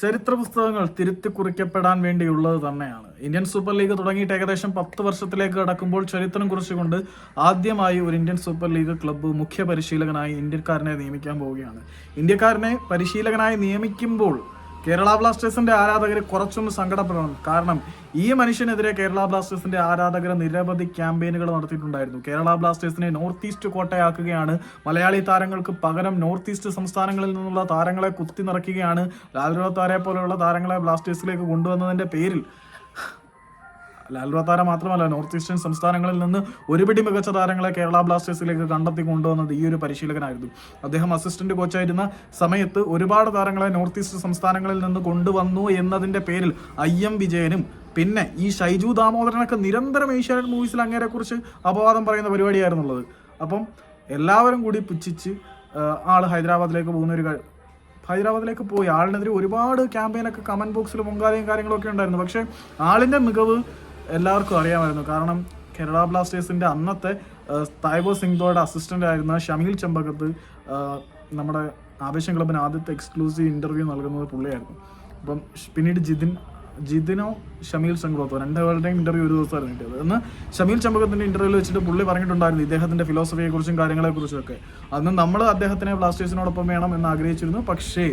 ചരിത്ര പുസ്തകങ്ങൾ തിരുത്തി കുറിക്കപ്പെടാൻ വേണ്ടിയുള്ളത് തന്നെയാണ്. ഇന്ത്യൻ സൂപ്പർ ലീഗ് തുടങ്ങിയിട്ട് ഏകദേശം പത്ത് വർഷത്തിലേക്ക് കടക്കുമ്പോൾ ചരിത്രം കുറിച്ചുകൊണ്ട് ആദ്യമായി ഒരു ഇന്ത്യൻ സൂപ്പർ ലീഗ് ക്ലബ്ബ് മുഖ്യ പരിശീലകനായി ഇന്ത്യക്കാരനെ നിയമിക്കാൻ പോവുകയാണ്. ഇന്ത്യക്കാരനെ പരിശീലകനായി നിയമിക്കുമ്പോൾ കേരള ബ്ലാസ്റ്റേഴ്സിന്റെ ആരാധകർ കുറച്ചൊന്ന് സങ്കടപ്പെടണം. കാരണം ഈ മനുഷ്യനെതിരെ കേരള ബ്ലാസ്റ്റേഴ്സിന്റെ ആരാധകർ നിരവധി ക്യാമ്പയിനുകൾ നടത്തിയിട്ടുണ്ടായിരുന്നു. കേരള ബ്ലാസ്റ്റേഴ്സിനെ നോർത്ത് ഈസ്റ്റ് കോട്ടയാക്കുകയാണ്. മലയാളി താരങ്ങൾക്ക് പകരം നോർത്ത് ഈസ്റ്റ് സംസ്ഥാനങ്ങളിൽ നിന്നുള്ള താരങ്ങളെ കുത്തി നിറയ്ക്കുകയാണ്. ലാൽരോത്താരെ പോലെയുള്ള താരങ്ങളെ ബ്ലാസ്റ്റേഴ്സിലേക്ക് കൊണ്ടുവന്നതിന്റെ പേരിൽ ലാൽ താര മാത്രമല്ല നോർത്ത് ഈസ്റ്റേൺ സംസ്ഥാനങ്ങളിൽ നിന്ന് ഒരുപിടി മികച്ച താരങ്ങളെ കേരള ബ്ലാസ്റ്റേഴ്സിലേക്ക് കണ്ടെത്തി കൊണ്ടുവന്നത് ഈ ഒരു പരിശീലകനായിരുന്നു. അദ്ദേഹം അസിസ്റ്റന്റ് കോച്ചായിരുന്ന സമയത്ത് ഒരുപാട് താരങ്ങളെ നോർത്ത് ഈസ്റ്റ് സംസ്ഥാനങ്ങളിൽ നിന്ന് കൊണ്ടുവന്നു എന്നതിന്റെ പേരിൽ ഐ എം വിജയനും പിന്നെ ഈ ഷൈജു ദാമോദരനൊക്കെ നിരന്തരം ഏഷ്യാനെറ്റ് മൂവീസിൽ അങ്ങേരെക്കുറിച്ച് അപവാദം പറയുന്ന പരിപാടിയായിരുന്നുള്ളത്. അപ്പം എല്ലാവരും കൂടി പുച്ഛിച്ച് ആൾ ഹൈദരാബാദിലേക്ക് പോകുന്ന ഒരു ഹൈദരാബാദിലേക്ക് പോയി. ആളിനെതിരെ ഒരുപാട് ക്യാമ്പയിനൊക്കെ കമന്റ് ബോക്സിൽ പൊങ്കാലയും കാര്യങ്ങളൊക്കെ ഉണ്ടായിരുന്നു. പക്ഷേ ആളിന്റെ മികവ് എല്ലാവർക്കും അറിയാമായിരുന്നു. കാരണം കേരള ബ്ലാസ്റ്റേഴ്സിന്റെ അന്നത്തെ തായ്ബോ സിംഗ്ദോയുടെ അസിസ്റ്റന്റ് ആയിരുന്ന ഷമീൽ ചെമ്പകത്ത് നമ്മുടെ ആവേശം ക്ലബിന് ആദ്യത്തെ എക്സ്ക്ലൂസീവ് ഇന്റർവ്യൂ നൽകുന്നത് പുള്ളിയായിരുന്നു. അപ്പം പിന്നീട് ജിതിൻ ജിതിനോ ഷമീൽ ചെമ്പകത്തോ രണ്ടുപേരുടെയും ഇന്റർവ്യൂ ഒരു ദിവസമായിരുന്നു കിട്ടിയത്. എന്ന് ഷമീൽ ചെമ്പകത്തിന്റെ ഇന്റർവ്യൂവിൽ വെച്ചിട്ട് പുള്ളി പറഞ്ഞിട്ടുണ്ടായിരുന്നു ഇദ്ദേഹത്തിന്റെ ഫിലോസഫിയെക്കുറിച്ചും കാര്യങ്ങളെക്കുറിച്ചും കാര്യങ്ങളെ ഒക്കെ. അന്ന് നമ്മൾ അദ്ദേഹത്തിനെ ബ്ലാസ്റ്റേഴ്സിനോടൊപ്പം വേണം എന്ന് ആഗ്രഹിച്ചിരുന്നു. പക്ഷേ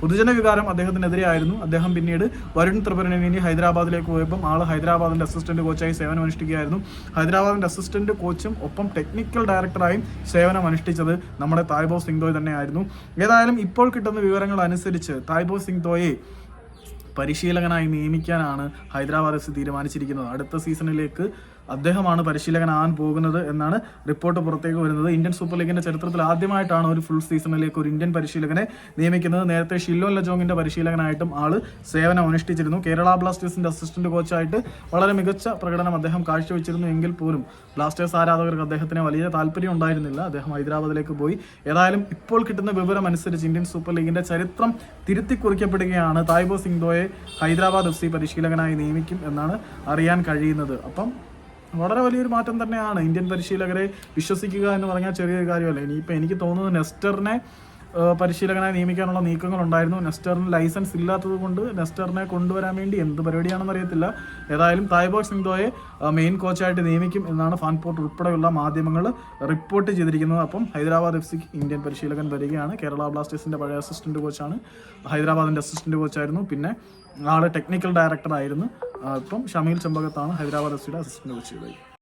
പൊതുജന വികാരം അദ്ദേഹത്തിനെതിരെയായിരുന്നു. അദ്ദേഹം പിന്നീട് വരുൺ ത്രിപുരനെ ഹൈദരാബാദിലേക്ക് പോയപ്പോൾ ആൾ ഹൈദരാബാദിന്റെ അസിസ്റ്റന്റ് കോച്ചായി സേവനം അനുഷ്ഠിക്കുകയായിരുന്നു. ഹൈദരാബാദിന്റെ അസിസ്റ്റന്റ് കോച്ചും ഒപ്പം ടെക്നിക്കൽ ഡയറക്ടറായും സേവനം അനുഷ്ഠിച്ചത് നമ്മുടെ തായ്ബോ സിംഗ്തോയ് തന്നെയായിരുന്നു. ഏതായാലും ഇപ്പോൾ കിട്ടുന്ന വിവരങ്ങൾ അനുസരിച്ച് തായ്ബോ സിംഗ്തോയെ പരിശീലകനായി നിയമിക്കാനാണ് ഹൈദരാബാദ് എഫ് സി തീരുമാനിച്ചിരിക്കുന്നത്. അടുത്ത സീസണിലേക്ക് അദ്ദേഹമാണ് പരിശീലകനാകാൻ പോകുന്നത് എന്നാണ് റിപ്പോർട്ട് പുറത്തേക്ക് വരുന്നത്. ഇന്ത്യൻ സൂപ്പർ ലീഗിന്റെ ചരിത്രത്തിൽ ആദ്യമായിട്ടാണ് ഒരു ഫുൾ സീസണിലേക്ക് ഒരു ഇന്ത്യൻ പരിശീലകനെ നിയമിക്കുന്നത്. നേരത്തെ ഷില്ലോ ലജോങ്ങിന്റെ പരിശീലകനായിട്ടും ആൾ സേവനം അനുഷ്ഠിച്ചിരുന്നു. കേരള ബ്ലാസ്റ്റേഴ്സിന്റെ അസിസ്റ്റന്റ് കോച്ചായിട്ട് വളരെ മികച്ച പ്രകടനം അദ്ദേഹം കാഴ്ചവെച്ചിരുന്നു എങ്കിൽ പോലും. ബ്ലാസ്റ്റേഴ്സ് ആരാധകർക്ക് അദ്ദേഹത്തിന് വലിയ താല്പര്യം ഉണ്ടായിരുന്നില്ല. അദ്ദേഹം ഹൈദരാബാദിലേക്ക് പോയി. ഏതായാലും ഇപ്പോൾ കിട്ടുന്ന വിവരം അനുസരിച്ച് ഇന്ത്യൻ സൂപ്പർ ലീഗിന്റെ ചരിത്രം തിരുത്തി കുറിക്കപ്പെടുകയാണ് തായ്ബോ സിംഗ്ദോയെ ഹൈദരാബാദ് എഫ് സി പരിശീലകനായി നിയമിക്കും എന്നാണ് അറിയാൻ കഴിയുന്നത്. അപ്പം വളരെ വലിയൊരു മാറ്റം തന്നെയാണ് ഇന്ത്യൻ പരിശീലകരെ വിശ്വസിക്കുക എന്ന് പറഞ്ഞാൽ ചെറിയൊരു കാര്യമല്ല. ഇനിയിപ്പോൾ എനിക്ക് തോന്നുന്നു നെസ്റ്ററിനെ പരിശീലകനായി നിയമിക്കാനുള്ള നീക്കങ്ങൾ ഉണ്ടായിരുന്നു. നെസ്റ്ററിന് ലൈസൻസ് ഇല്ലാത്തത് കൊണ്ട് നെസ്റ്ററിനെ കൊണ്ടുവരാൻ വേണ്ടി എന്ത് പരിപാടിയാണെന്ന് അറിയത്തില്ല. ഏതായാലും തായ്ബോ സിംഗ്ദോയെ മെയിൻ കോച്ചായിട്ട് നിയമിക്കും എന്നാണ് ഫാൻപോർട്ട് ഉൾപ്പെടെയുള്ള മാധ്യമങ്ങൾ റിപ്പോർട്ട് ചെയ്തിരിക്കുന്നത്. അപ്പം ഹൈദരാബാദ് എഫ് സിക്ക് ഇന്ത്യൻ പരിശീലകൻ വരികയാണ്. കേരള ബ്ലാസ്റ്റേഴ്സിന്റെ പഴയ അസിസ്റ്റന്റ് കോച്ചാണ് ഹൈദരാബാദിന്റെ അസിസ്റ്റന്റ് കോച്ചായിരുന്നു പിന്നെ ആൾ ടെക്നിക്കൽ ആ, ഇപ്പം ഷമീൽ ചെമ്പകത്താണ് ഹൈദരാബാദ് എഫ് സിയുടെ അസിസ്റ്റന്റ് കോച്ച് ചെയ്തത്.